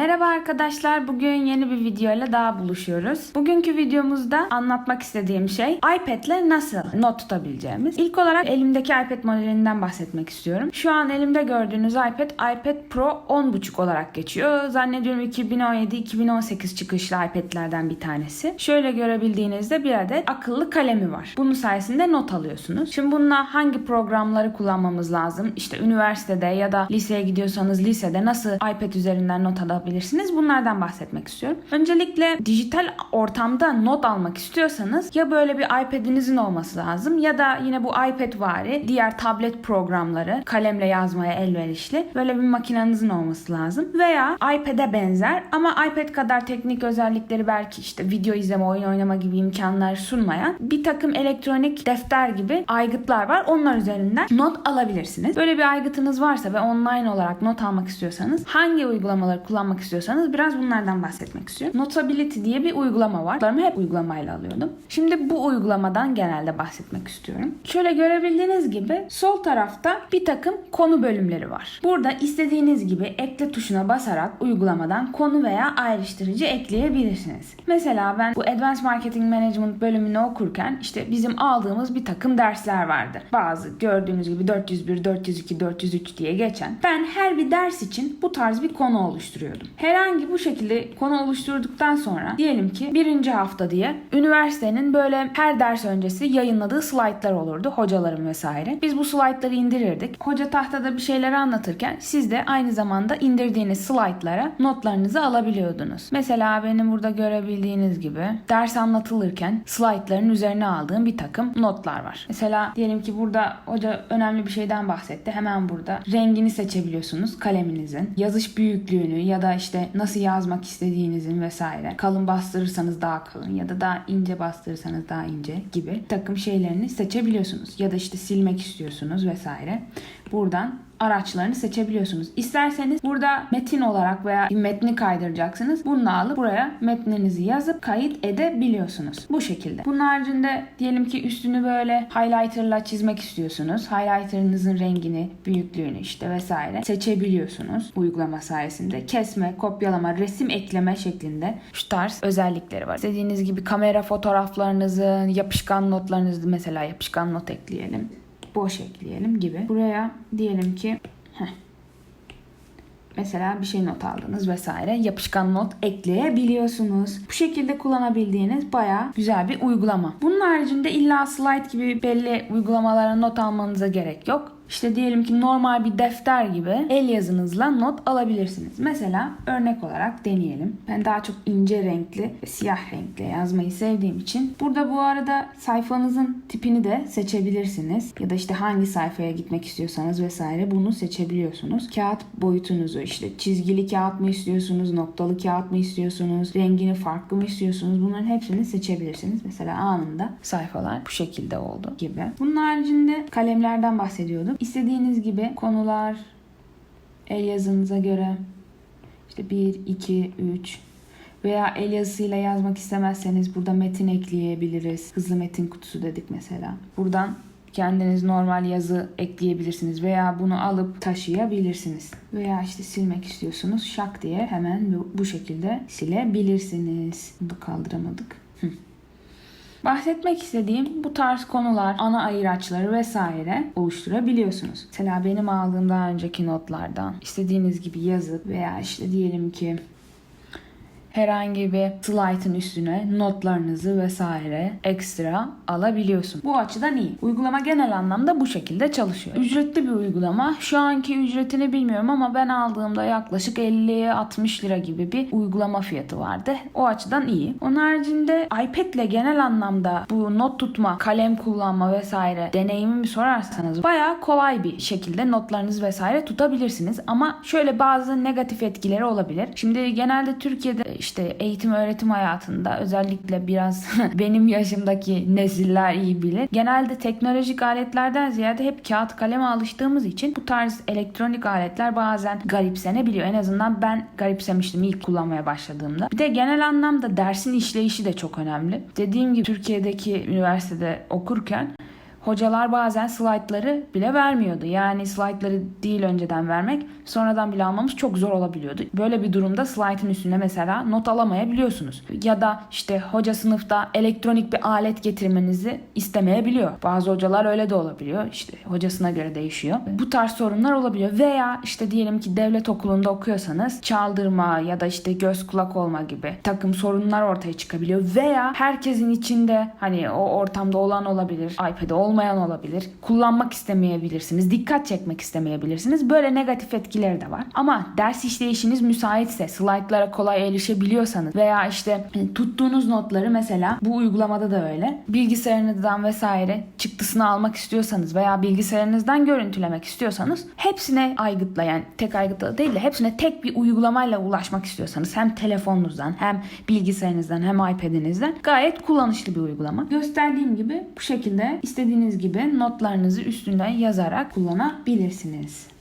Merhaba arkadaşlar. Bugün yeni bir videoyla daha buluşuyoruz. Bugünkü videomuzda anlatmak istediğim şey iPad'le nasıl not tutabileceğimiz. İlk olarak elimdeki iPad modelinden bahsetmek istiyorum. Şu an elimde gördüğünüz iPad iPad Pro 10.5 olarak geçiyor. Zannediyorum 2017-2018 çıkışlı iPad'lerden bir tanesi. Şöyle görebildiğinizde bir adet akıllı kalemi var. Bunun sayesinde not alıyorsunuz. Şimdi bununla hangi programları kullanmamız lazım? İşte üniversitede ya da liseye gidiyorsanız lisede nasıl iPad üzerinden not alabilirsiniz? Bunlardan bahsetmek istiyorum. Öncelikle dijital ortamda not almak istiyorsanız ya böyle bir iPad'inizin olması lazım ya da yine bu iPad vari diğer tablet programları kalemle yazmaya elverişli böyle bir makinenizin olması lazım. Veya iPad'e benzer ama iPad kadar teknik özellikleri belki işte video izleme, oyun oynama gibi imkanlar sunmayan bir takım elektronik defter gibi aygıtlar var. Onlar üzerinden not alabilirsiniz. Böyle bir aygıtınız varsa ve online olarak not almak istiyorsanız hangi uygulamaları kullanmak istiyorsanız biraz bunlardan bahsetmek istiyorum. Notability diye bir uygulama var. Ben hep uygulamayla alıyordum. Şimdi bu uygulamadan genelde bahsetmek istiyorum. Şöyle görebildiğiniz gibi sol tarafta bir takım konu bölümleri var. Burada istediğiniz gibi ekle tuşuna basarak uygulamadan konu veya ayrıştırıcı ekleyebilirsiniz. Mesela ben bu Advanced Marketing Management bölümünü okurken işte bizim aldığımız bir takım dersler vardı. Bazı gördüğünüz gibi 401, 402, 403 diye geçen. Ben her bir ders için bu tarz bir konu oluşturuyordum. Herhangi bu şekilde konu oluşturduktan sonra diyelim ki birinci hafta diye üniversitenin böyle her ders öncesi yayınladığı slaytlar olurdu. Hocaların vesaire. Biz bu slaytları indirirdik. Hoca tahtada bir şeyler anlatırken siz de aynı zamanda indirdiğiniz slaytlara notlarınızı alabiliyordunuz. Mesela benim burada görebildiğiniz gibi ders anlatılırken slaytların üzerine aldığım bir takım notlar var. Mesela diyelim ki burada hoca önemli bir şeyden bahsetti. Hemen burada rengini seçebiliyorsunuz kaleminizin. Yazış büyüklüğünü ya da işte nasıl yazmak istediğinizin vesaire. Kalın bastırırsanız daha kalın ya da daha ince bastırırsanız daha ince gibi takım şeylerini seçebiliyorsunuz. Ya da işte silmek istiyorsunuz vesaire. Buradan araçlarını seçebiliyorsunuz. İsterseniz burada metin olarak veya bir metni kaydıracaksınız. Bunu alıp buraya metninizi yazıp kayıt edebiliyorsunuz. Bu şekilde. Bunun haricinde diyelim ki üstünü böyle highlighterla çizmek istiyorsunuz. Highlighter'ınızın rengini, büyüklüğünü işte vesaire seçebiliyorsunuz uygulama sayesinde. Kesme, kopyalama, resim ekleme şeklinde şu tarz özellikleri var. İstediğiniz gibi kamera fotoğraflarınızı, yapışkan notlarınızı mesela yapışkan not ekleyelim boş ekleyelim gibi. Buraya diyelim ki heh, mesela bir şey not aldınız vesaire yapışkan not ekleyebiliyorsunuz. Bu şekilde kullanabildiğiniz baya güzel bir uygulama. Bunun haricinde illa slide gibi belli uygulamalara not almanıza gerek yok. İşte diyelim ki normal bir defter gibi el yazınızla not alabilirsiniz. Mesela örnek olarak deneyelim. Ben daha çok ince renkli ve siyah renkle yazmayı sevdiğim için burada bu arada sayfanızın tipini de seçebilirsiniz. Ya da işte hangi sayfaya gitmek istiyorsanız vesaire bunu seçebiliyorsunuz. Kağıt boyutunuzu işte çizgili kağıt mı istiyorsunuz, noktalı kağıt mı istiyorsunuz, rengini farklı mı istiyorsunuz bunların hepsini seçebilirsiniz. Mesela anında sayfalar bu şekilde oldu gibi. Bunun haricinde kalemlerden bahsediyordum. İstediğiniz gibi konular el yazınıza göre işte 1, 2, 3 veya el yazısıyla yazmak istemezseniz burada metin ekleyebiliriz. Hızlı metin kutusu dedik mesela. Buradan kendiniz normal yazı ekleyebilirsiniz veya bunu alıp taşıyabilirsiniz. Veya işte silmek istiyorsunuz şak diye hemen bu, şekilde silebilirsiniz. Bunu kaldıramadık. Bahsetmek istediğim bu tarz konular, ana ayıraçları vesaire oluşturabiliyorsunuz. Mesela benim aldığım daha önceki notlardan istediğiniz gibi yazıp veya işte diyelim ki herhangi bir slaytın üstüne notlarınızı vesaire ekstra alabiliyorsun. Bu açıdan iyi. Uygulama genel anlamda bu şekilde çalışıyor. Ücretli bir uygulama. Şu anki ücretini bilmiyorum ama ben aldığımda yaklaşık 50-60 lira gibi bir uygulama fiyatı vardı. O açıdan iyi. Onun haricinde iPad ile genel anlamda bu not tutma, kalem kullanma vesaire deneyimimi sorarsanız bayağı kolay bir şekilde notlarınızı vesaire tutabilirsiniz. Ama şöyle bazı negatif etkileri olabilir. Şimdi genelde Türkiye'de işte eğitim öğretim hayatında özellikle biraz benim yaşımdaki nesiller iyi bilir. Genelde teknolojik aletlerden ziyade hep kağıt kaleme alıştığımız için bu tarz elektronik aletler bazen garipsenebiliyor. En azından ben garipsemiştim ilk kullanmaya başladığımda. Bir de genel anlamda dersin işleyişi de çok önemli. Dediğim gibi Türkiye'deki üniversitede okurken hocalar bazen slaytları bile vermiyordu. Yani slaytları değil önceden vermek, sonradan bile almamız çok zor olabiliyordu. Böyle bir durumda slaytın üstüne mesela not alamayabiliyorsunuz. Ya da işte hoca sınıfta elektronik bir alet getirmenizi istemeyebiliyor. Bazı hocalar öyle de olabiliyor. İşte hocasına göre değişiyor. Bu tarz sorunlar olabiliyor. Veya işte diyelim ki devlet okulunda okuyorsanız çaldırma ya da işte göz kulak olma gibi takım sorunlar ortaya çıkabiliyor. Veya herkesin içinde hani o ortamda olan olabilir, iPad'i olmayan olabilir. Kullanmak istemeyebilirsiniz, dikkat çekmek istemeyebilirsiniz. Böyle negatif etkileri de var. Ama ders işleyişiniz müsaitse, slaytlara kolay erişebiliyorsanız veya işte hani tuttuğunuz notları mesela bu uygulamada da öyle. Bilgisayarınızdan vesaire çıktısını almak istiyorsanız veya bilgisayarınızdan görüntülemek istiyorsanız hepsine aygıtla yani tek aygıtla değil de hepsine tek bir uygulamayla ulaşmak istiyorsanız hem telefonunuzdan hem bilgisayarınızdan hem iPad'inizden gayet kullanışlı bir uygulama. Gösterdiğim gibi bu şekilde istediğiniz gibi notlarınızı üstünden yazarak kullanabilirsiniz.